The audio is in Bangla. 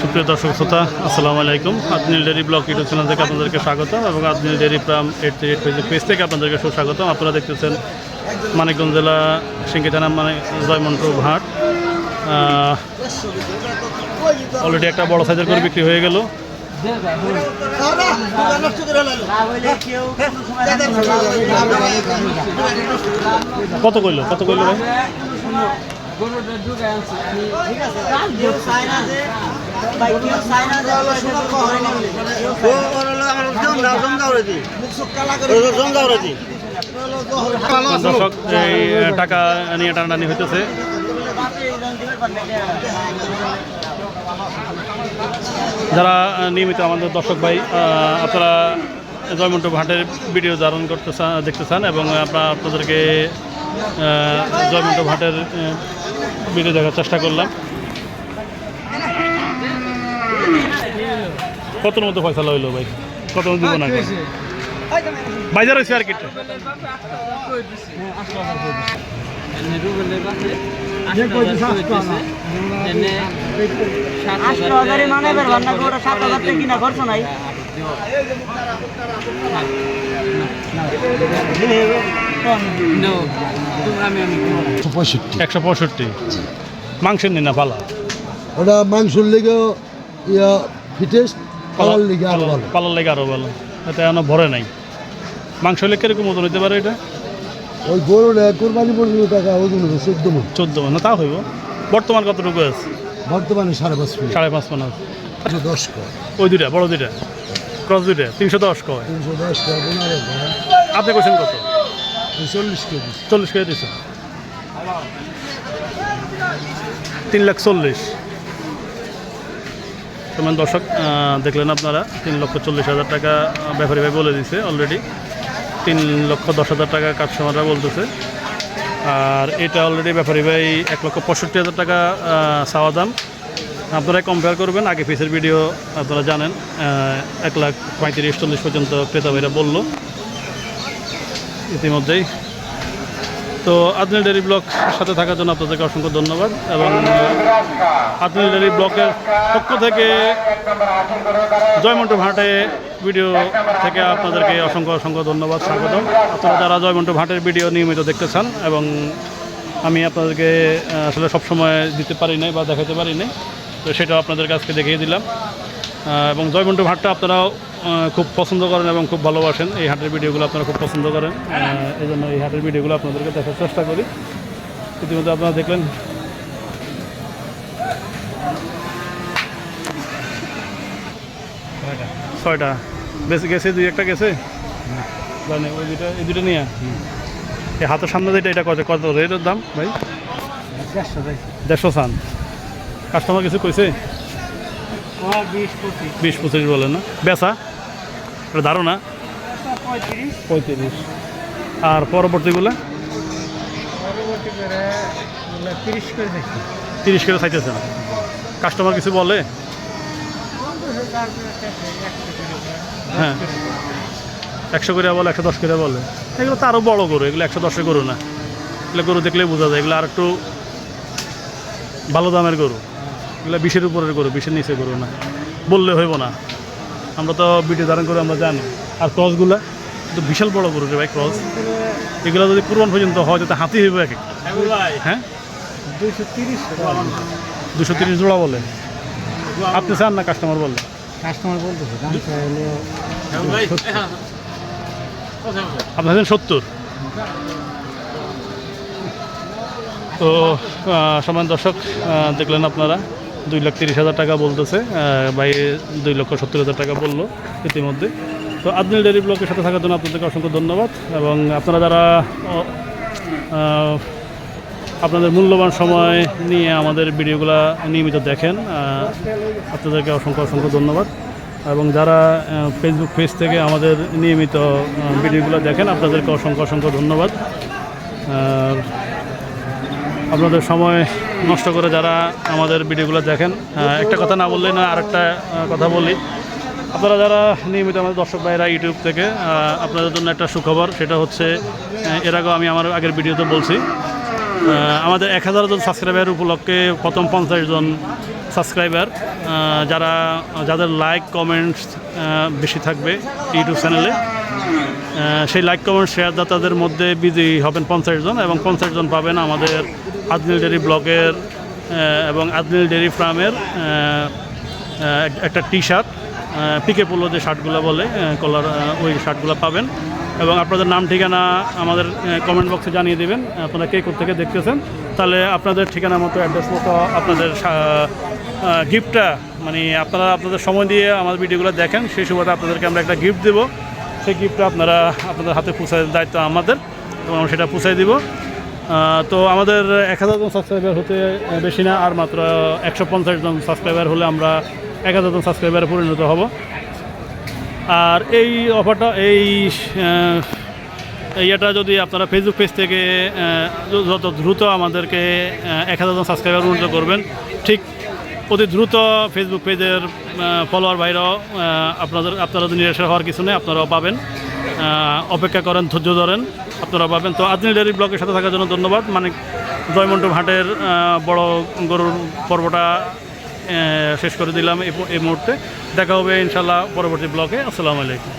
সুপ্রিয় দর্শক শ্রোতা, আসসালামু আলাইকুম। Adnil dairy block YouTube channel থেকে আপনাদেরকে স্বাগতম এবং আদনিল dairy প্রাম eight three eight Facebook page থেকে আপনাদেরকে সুস্বাগতম। আপনারা দেখতেছেন মানিকগঞ্জ জেলা সিঙ্গি থানা মানে জয়মন্টু ঘাট। অলরেডি একটা বড় সাইজের করে বিক্রি হয়ে গেল। কত কইলো? কত কইলো ভাই? দর্শক এই টাকা নিয়ে টানাটানি হইতেছে। যারা নিয়মিত আমাদের দর্শক ভাই আপনারা জয়মন্টু ঘাটের ভিডিও ধারণ করতে চান দেখতে চান এবং আপনারা আপনাদেরকে আহ, জয়মন্টু ঘাটের ভিডিও দেখার চেষ্টা করলাম। কতর মতো ফয়সালা হইল ভাই? কত দিব না বাজার হয়েছে আর কি? আটশো হাজারই মানে বের ভান্না করে সাত হাজার টাকা কিনা করছ নাই পঁয়ষট্টি। একশো পঁয়ষট্টি। মাংসের নিন পালা? ওটা মাংসর লেগে ইয়া ফিটেস্ট পালার লেগে আরও ভালো। পালার লেগে আরও ভালো। এটা এখনও ভরে নাই। মাংস হলে কীরকম ওজন হইতে পারে এটা? ওই গরুটা কোরবানি পনেরো টাকা ওজন হবে চোদ্দ মন। চোদ্দ না তা হইব। বর্তমান কতটুকু আছে? বর্তমানে সাড়ে পাঁচ ফিট। সাড়ে পাঁচ পানা তিনশো দশ কয়। ওই দুইটা বড় দুইটা? ক্রস দুইটা তিনশো দশ কয়। তিনশো দশ কয় পনেরো আপনি কোশ্চেন কত? চল্লিশ কেজি। চল্লিশ কেজি দিচ্ছে তিন লাখ চল্লিশ। সমান দর্শক দেখলেন আপনারা তিন লক্ষ চল্লিশ হাজার টাকা ব্যাপারী ভাই বলে দিছে অলরেডি তিন লক্ষ দশ হাজার টাকা কাস্টমাররা বলতেছে। আর এটা অলরেডি ব্যাপারী ভাই এক লক্ষ পঁয়ষট্টি হাজার টাকা চাওয়া দাম। আপনারা কম্পেয়ার করবেন, আগে পিসের ভিডিও আপনারা জানেন এক লাখ পঁয়ত্রিশ, চল্লিশ পর্যন্ত ক্রেতা ভাইরা বলল। ইতিমধ্যেই তো আদমিল ডেরি ব্লক সাথে থাকার জন্য আপনাদেরকে অসংখ্য ধন্যবাদ এবং আদমিল ডেরি ব্লকের পক্ষ থেকে জয়মন্টু ভাটে ভিডিও থেকে আপনাদেরকে অসংখ্য অসংখ্য ধন্যবাদ, স্বাগতম। আপনারা যারা জয়মন্টু ভাটের ভিডিও নিয়মিত দেখতে চান এবং আমি আপনাদেরকে আসলে সবসময় দিতে পারি নাই বা দেখাতে পারি নাই, তো সেটাও আপনাদের কাছকে দেখিয়ে দিলাম। এবং জয়মন্টু হাটটা আপনারাও খুব পছন্দ করেন এবং খুব ভালোবাসেন। এই হাটের ভিডিওগুলো আপনারা খুব পছন্দ করেন। এই জন্য এই হাটের ভিডিওগুলো আপনাদেরকে দেখার চেষ্টা করি। ইতিমধ্যে আপনারা দেখলেন। ছয়টা। বেশি গেছে দুই একটা গেছে? জানি ওই দুইটা এই দুটো নিয়ে? এই হাতের সামনে যেটা এটা কত কত রেটের দাম ভাই? দেড়শো সান কাস্টমার কিছু কইছে? বিশ পঁচিশ। বিশ পঁচিশ বলে না। বেচা? এটা ধারণা? পঁয়ত্রিশ। আর পরবর্তীগুলো? পরবর্তী করে তিরিশ করে চাইতেছে না কাস্টমার কিছু বলে? হ্যাঁ। একশো করে বলে একশো দশ করে বলে। এগুলো তো আরও বড় গরু এগুলো একশো দশের গরু না। এগুলো গরু দেখলেই বোঝা যায় এগুলো আর একটু ভালো দামের গরু। এগুলো বিশের উপরের গরু বিশের নিচে গরু না। বললে হইব না। আমরা তো ভিডিও ধারণ করে আমরা জানি। আর ক্রসগুলা তো বিশাল বড় গরু রে ভাই ক্রস এগুলো যদি কুরবান পর্যন্ত হয় তাতে হাতি হইব এক। হ্যাঁ? দুইশো তিরিশ দুশো তিরিশ জোড়া বলে। আপনি চান না কাস্টমার বলে? কাস্টমার আপনার সত্তর? তো সমান দর্শক দেখলেন আপনারা। দুই লাখ তিরিশ হাজার টাকা বলতেছে ভাই দুই লক্ষ সত্তর হাজার টাকা বলল ইতিমধ্যে। তো আদমিল ডেয়ারি ব্লকের সাথে থাকার জন্য আপনাদেরকে অসংখ্য ধন্যবাদ এবং আপনারা যারা আপনাদের মূল্যবান সময় নিয়ে আমাদের ভিডিওগুলো নিয়মিত দেখেন আপনাদেরকে অসংখ্য অসংখ্য ধন্যবাদ। এবং যারা ফেসবুক পেজ থেকে আমাদের নিয়মিত ভিডিওগুলো দেখেন, আপনাদেরকে অসংখ্য অসংখ্য ধন্যবাদ। আপনাদের সময় নষ্ট করে যারা আমাদের ভিডিওগুলো দেখেন একটা কথা না বললে না আরেকটা কথা বলি। আপনারা যারা নিয়মিত আমাদের দর্শক ভাইরা ইউটিউব থেকে আপনাদের জন্য একটা সুখবর, সেটা হচ্ছে এর আগেও আমি আমার আগের ভিডিওতে বলছি আমাদের এক হাজার জন সাবস্ক্রাইবার উপলক্ষে প্রথম পঞ্চাশ জন সাবস্ক্রাইবার যারা, যাদের লাইক কমেন্টস বেশি থাকবে ইউটিউব চ্যানেলে সেই লাইক কমেন্ট শেয়ার দাতাদের মধ্যে বিজয়ী হবেন পঞ্চাশ জন এবং পঞ্চাশ জন পাবেন আমাদের আদনিল ডেরি ব্লকের এবং আদনিল ডেরি ফার্মের একটা টি শার্ট পিকে পোলো যে শার্টগুলো বলে কলার ওই শার্টগুলো পাবেন। এবং আপনাদের নাম, ঠিকানা আমাদের কমেন্ট বক্সে জানিয়ে দেবেন, আপনারা কে থেকে দেখতেছেন। তাহলে আপনাদের ঠিকানা মতো অ্যাড্রেস মতো আপনাদের গিফটটা মানে আপনারা আপনাদের সময় দিয়ে আমাদের ভিডিওগুলো দেখেন, সেই সুবাদে আপনাদেরকে আমরা একটা গিফট দেবো। সেই গিফটটা আপনারা আপনাদের হাতে পৌঁছায় দায়িত্ব আমাদের, এবং আমরা সেটা পৌঁছায় দিব। তো আমাদের এক হাজার জন সাবস্ক্রাইবার হতে বেশি না, আর মাত্র একশো পঞ্চাশ জন সাবস্ক্রাইবার হলে আমরা এক হাজার জন সাবস্ক্রাইবারে পরিণত হব। আর এই অফারটা, এই এটা যদি আপনারা ফেসবুক পেজ থেকে যত দ্রুত আমাদেরকে এক হাজার জন সাবস্ক্রাইবার উন্নত করবেন, ঠিক অতি দ্রুত ফেসবুক পেজের ফলোয়ার ভাইরাও আপনাদের, আপনারা তো নিরাশা হওয়ার কিছু নেই, আপনারাও পাবেন। অপেক্ষা করেন, ধৈর্য ধরেন। আপনারা পাবেন। তো আজনি ডেয়ারি ব্লকের সাথে থাকার জন্য ধন্যবাদ। মানে জয়মন্টু হাটের বড় গরুর পর্বটা শেষ করে দিলাম এই মুহূর্তে। দেখা হবে ইনশাল্লাহ পরবর্তী ব্লকে আসসালামু আলাইকুম।